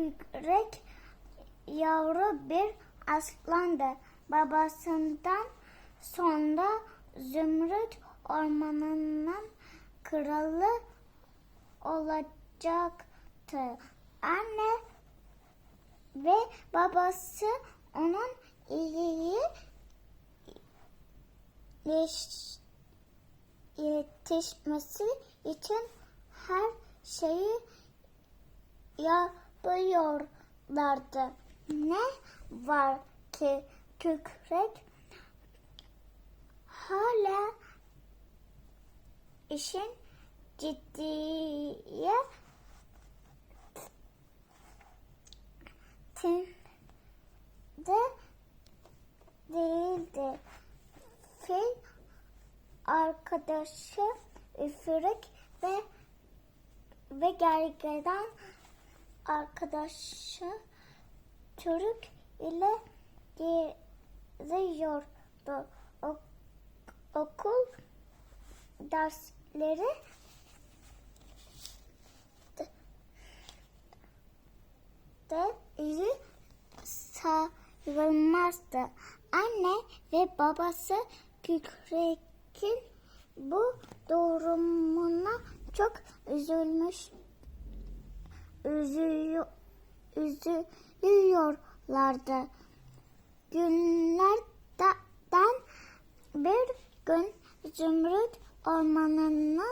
kükrek yavru bir aslandı. Babasından sonra Zümrüt ormanının kralı olacaktı. Anne ve babası onun iyi yeş- yetişmesi için her şeyi yapıyorlardı. Ne var ki kükrek hala işin ciddiye de değildi. Fil arkadaşı üfürük ve ve gergedan arkadaşı Türk ile geziyordu. Ok- okul dersleri de, iyi sayılmazdı. Anne ve babası Kükrek'in bu durumuna çok üzülmüş üzülüyor, üzülüyorlardı. Günlerden bir gün Zümrüt ormanına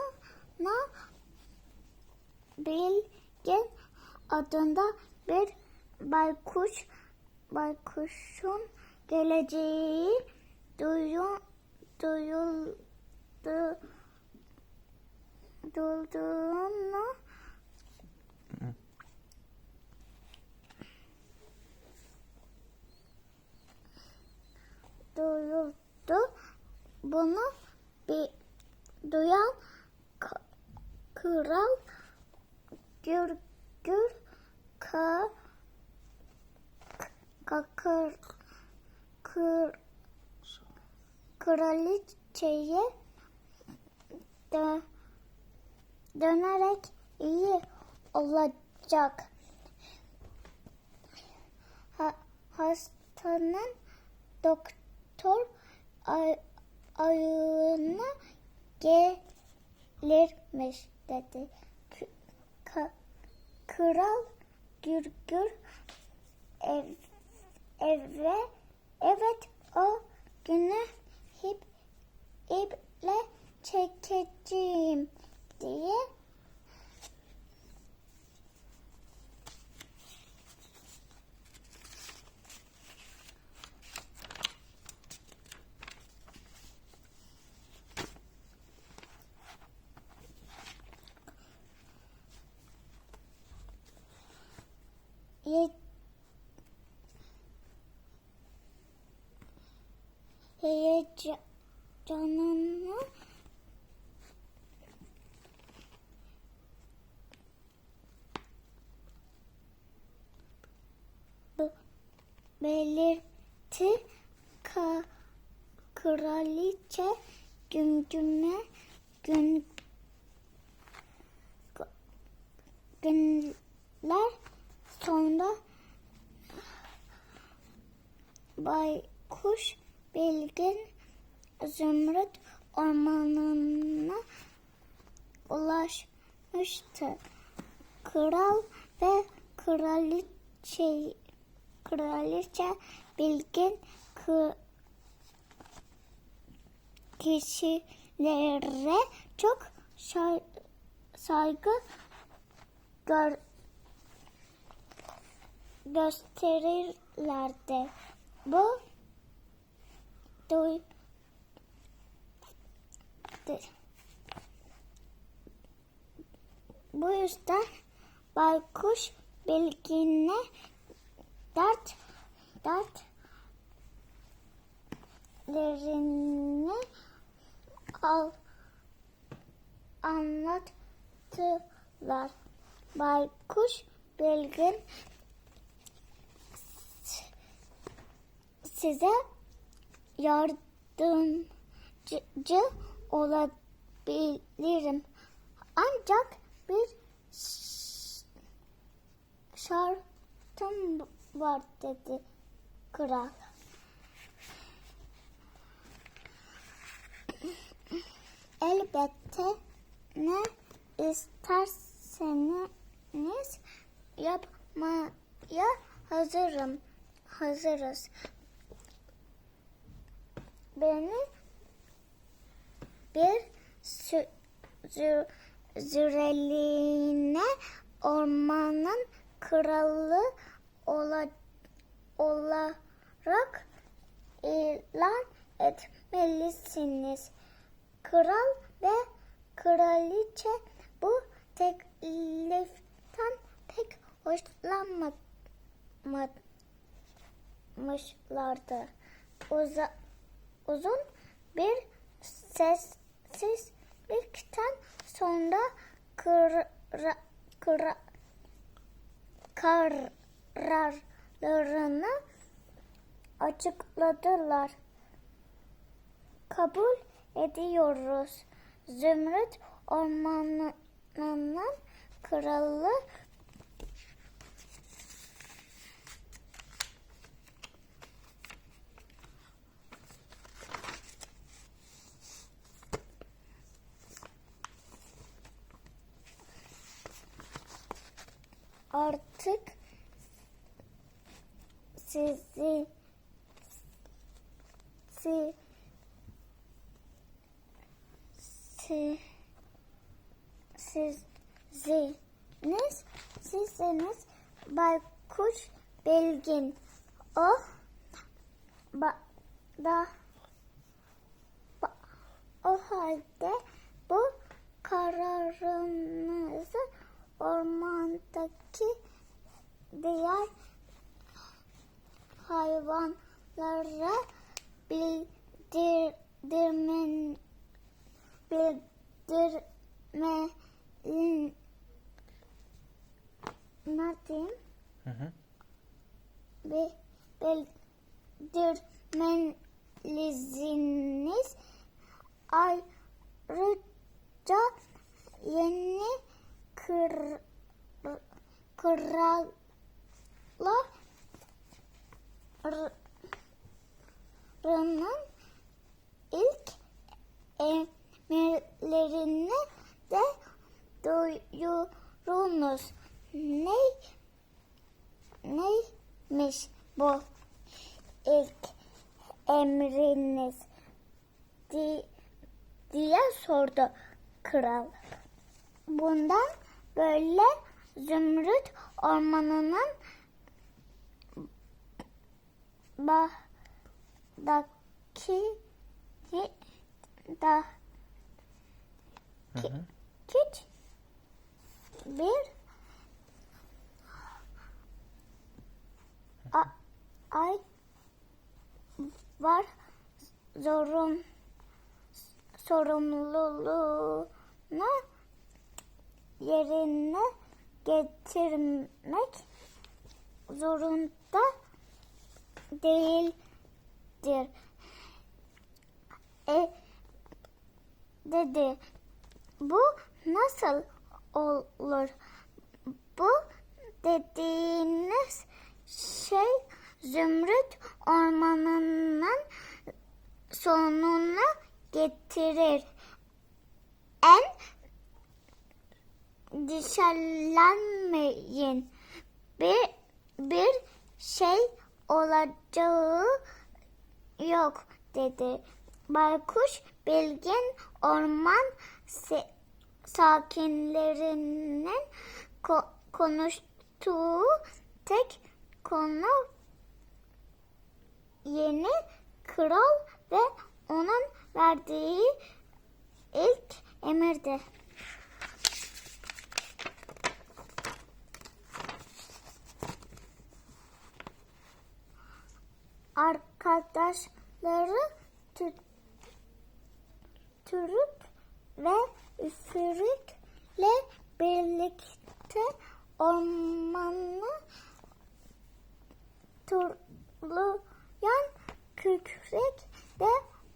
Bilgin adında bir baykuş baykuşun geleceği duyu, duyuldu duyulduğunu duyuldu. Bunu bir duyan kral gür gür ka ka kır, kır, kraliçeye dö, dönerek iyi olacak. Ha, hastanın doktor ay, ayağına gelirmiş dedi. K- kral Gürgür ev, eve evet o günü hep iple çekeceğim diye heyecanını b- belirtti ka kraliçe güngüne gün günler sonra baykuş bilgin zümrüt ormanına ulaşmıştı. Kral ve kraliçe kraliçe bilgin kı, kişilere çok say- saygı gör, gösterirlerdi. Bu duy de- bu yüzden baykuş bilgine dert dertlerini al anlattılar. Baykuş bilgin size yardımcı olabilirim. Ancak bir ş- şart altın var dedi kral. Elbette ne isterseniz yapmaya hazırım. Hazırız. Beni bir sü, ormanın kralı ola, olarak ilan etmelisiniz. Kral ve kraliçe bu tekliften pek hoşlanmamışlardı. Uza, uzun bir sessizlikten sonra kıra, kıra, kararlarını açıkladılar. Kabul ediyoruz. Zümrüt Ormanı'nın kralı artık sizi si, si, siziniz siziniz baykuş belgin. O ba, da ba, o halde bildirdirmenin duyurunuz. Ne, neymiş bu ilk emriniz di, diye sordu kral. Bundan böyle Zümrüt Ormanı'nın bahdaki da hiç bir a- ay var zorun sorumluluğunu yerine getirmek zorunda değildir. E, dedi. Bu nasıl olur? Bu dediğiniz şey Zümrüt Ormanı'nın sonunu getirir. En dişerlenmeyin. Bir, bir şey olacağı yok dedi. Baykuş bilgin orman se- sakinlerinin ko- konuştuğu tek konu yeni kral ve onun verdiği ilk emirdi. Arkadaşları tü- Türüp ve üfürükle birlikte ormanı turlayan kükrek de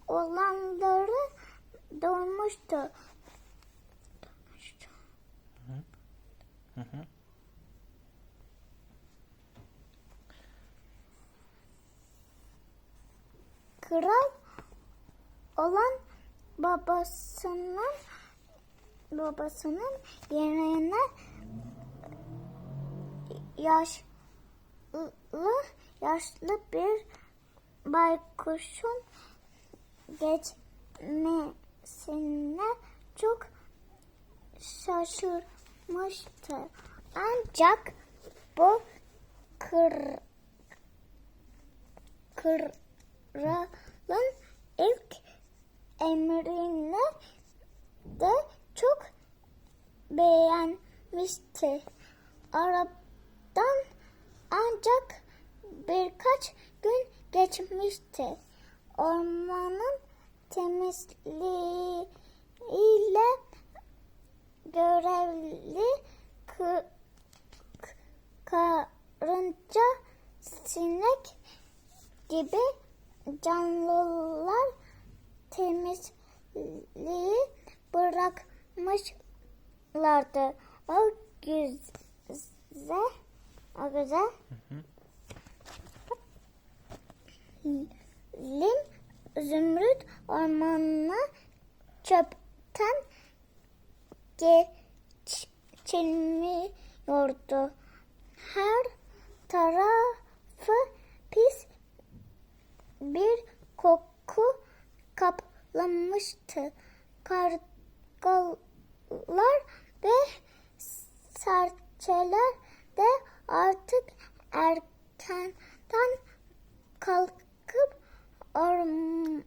olanları dolmuştu. Kral olan babasının babasının yerine yaşlı yaşlı bir baykuşun geçmesine çok şaşırmıştı. Ancak bu kır, kralın ilk emrini de çok beğenmişti. Aradan ancak birkaç gün geçmişti. Ormanın temizliğiyle görevli karınca, sinek gibi canlılar temizliği bırakmışlardı. O güzel, o güzel lim zümrüt ormanına çöpten geçilmiyordu. Her tarafı pis bir koku kaplamıştı. Kargalar ve serçeler de artık erkenden kalkıp orm,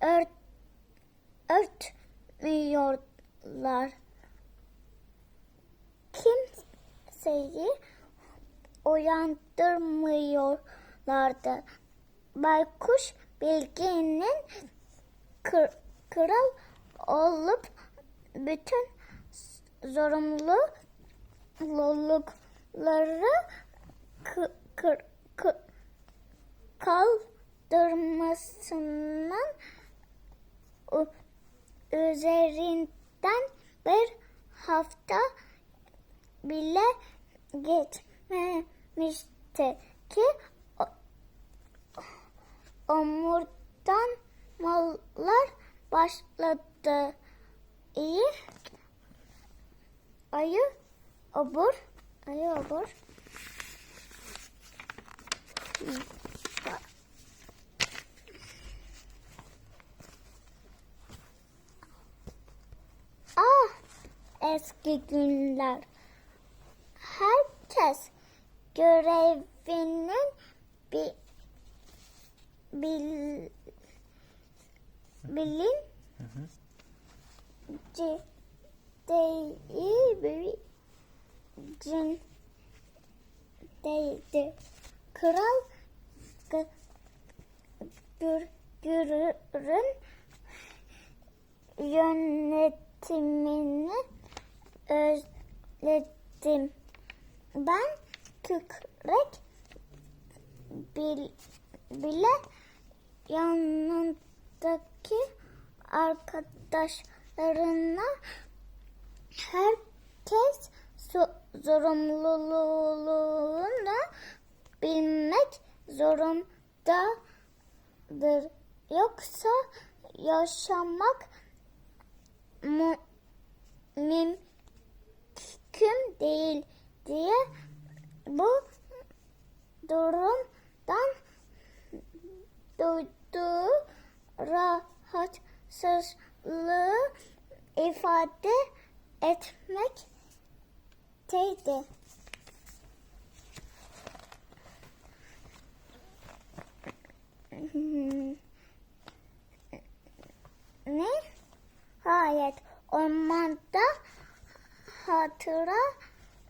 ört, örtmüyorlar. Kimseyi uyandırmıyorlardı. Baykuş bilginin kır, kral olup bütün zorunlulukları kı, kır, kı, kaldırmasından u- üzerinden bir hafta bile geçmemişti ki omurdan mallar başladı. İyi. Ayı obur. Ayı obur. Ah eski günler. Herkes görevinin bir bil, bilin ciddi bir cindeydi. Kral gı- gür, gürün yönetimini özledim. Ben kükrek bil, bile yanındaki arkadaşlarına herkes so- zorunluluğunu bilmek zorundadır. Yoksa yaşamak mümkün değil diye bu durumdan duyduğu rahatsızlığı ifade etmekteydi. Ne? Hayır, ormanda hatıra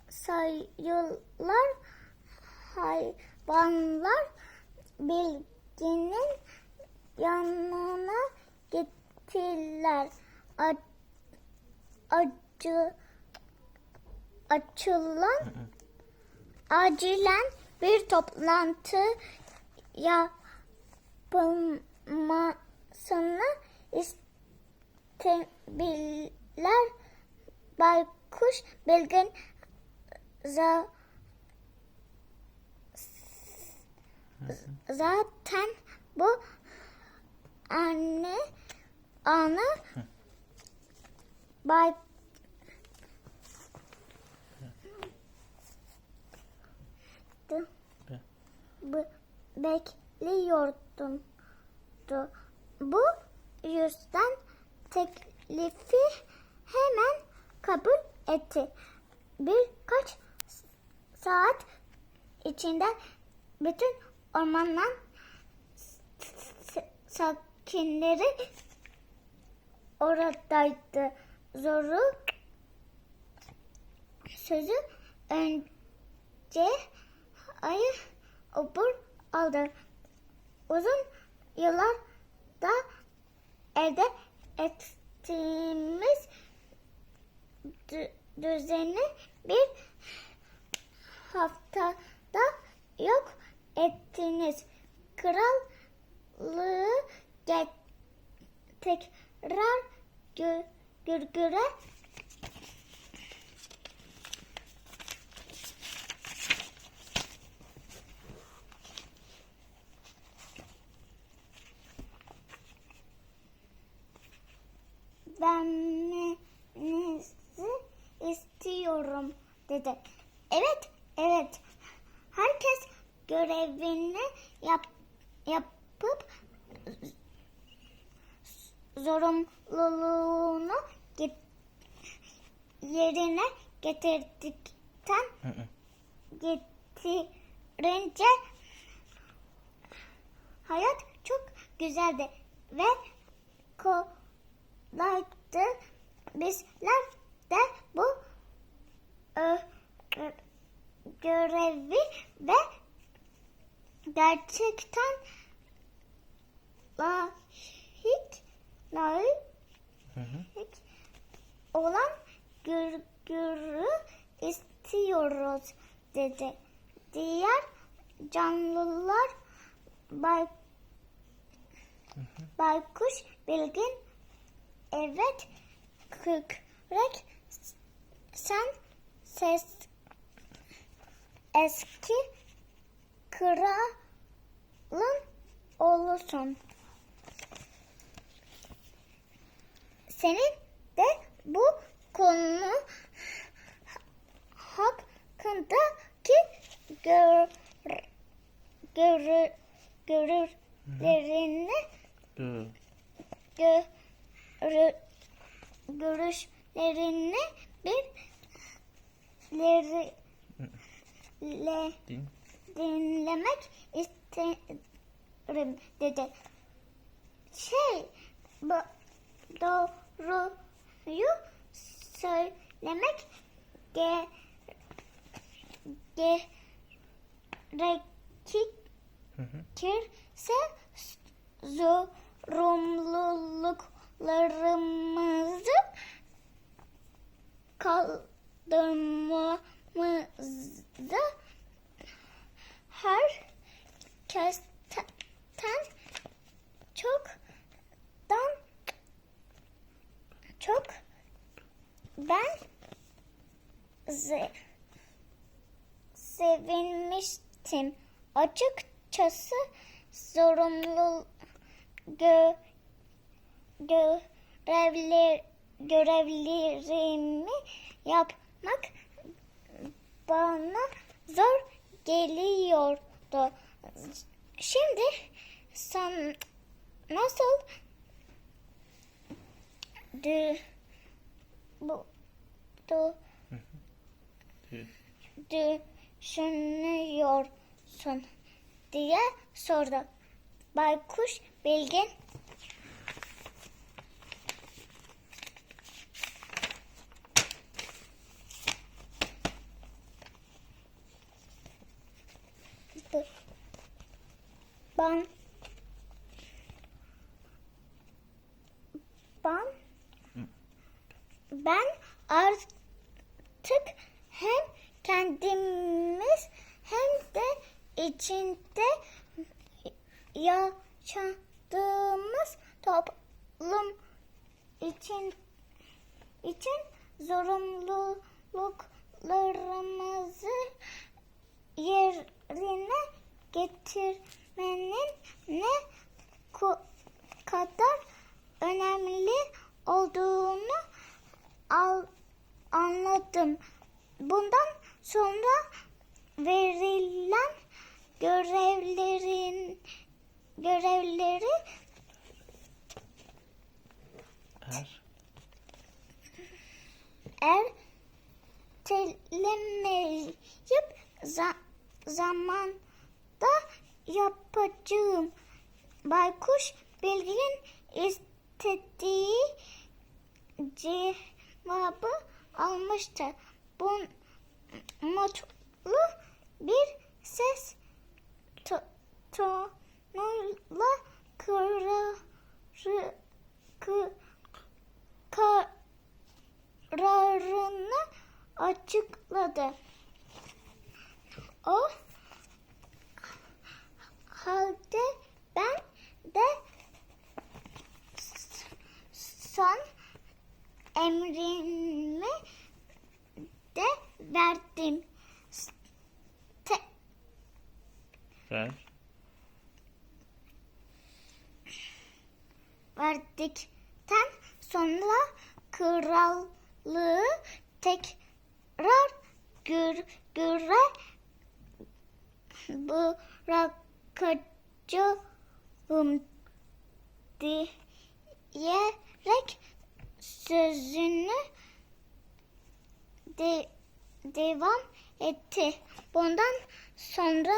sayılar hayvanlar bilginin yanına gittiler. A- acı açılan acilen bir toplantı yapılmasını istebilirler. Baykuş Bilgin za zaten bu anne ana bay bekliyordum. Du- Bu yüzden teklifi hemen kabul etti. Birkaç saat içinde bütün ormandan sakinleri oradaydı. Zoru sözü önce ayı obur aldı. Uzun yıllar da elde ettiğimiz dü- düzeni bir haftada yok ettiniz. Krallığı ge- tekrar gö- gürgüre vermenizi istiyorum dedi. Evet, evet. Herkes görevini yap, yapıp zorunluluğunu yerine getirdikten Hı hı. getirince hayat çok güzeldi ve kolaydı. Bizler de bu ö, gö- görevi ve gerçekten layık, Hı hı. olan gürgürü istiyoruz dedi. Diğer canlılar bay, baykuş bilgin evet kükrek sen ses eski kralın oğlusun. Senin de bu konu hakkındaki gör, görü, görürlerini Gö- görü, görüşlerini bir leri, le, Din. dinlemek isterim dedi. Şey, bu, doğruyu söylemek ge, gerekirse zorunluluklarımızı kaldırmamızda herkesten çoktan çok ben ze- sevinmiştim. Açıkçası sorumlu gö, görevler, görevlerimi yapmak bana zor geliyordu. Şimdi sen nasıl dü, bu, Di- düşünüyorsun diye sordu. Baykuş Bilgin. Ben bir krallığı tekrar gür, göre bırakacağım diyerek sözünü de, devam etti. Bundan sonra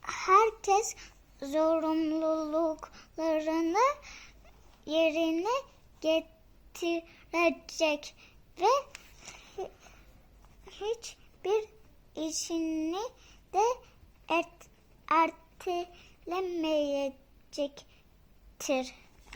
herkes zorunluluklarını yerine getirecek ve hiçbir işini de ert, ertelemeyecektir.